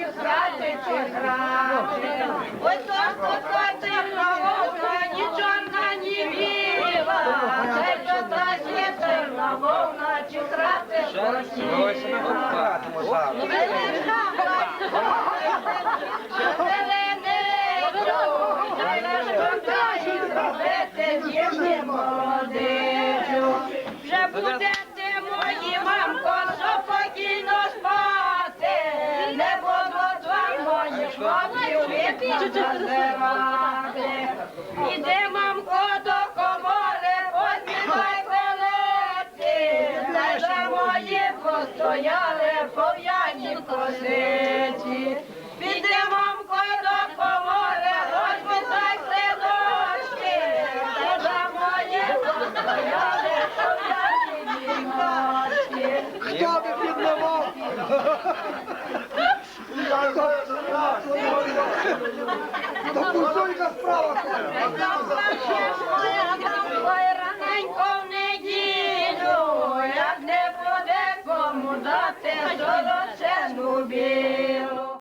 чи грати, чи грати. Ой, то сказати правока, ні чорна, ні біла. Це що та сітерна вовна, чи грати, красива. Вже буде Іди, мамко, до комори, познімай колеці, за мої постояли пов'яні козиці. Піди, мамко, до комори, дощі, не за мої постояли пов'яні віночки. Хто би піднімав? То пусуйка справа. Раненько в неділю, як не буде кому дати золото.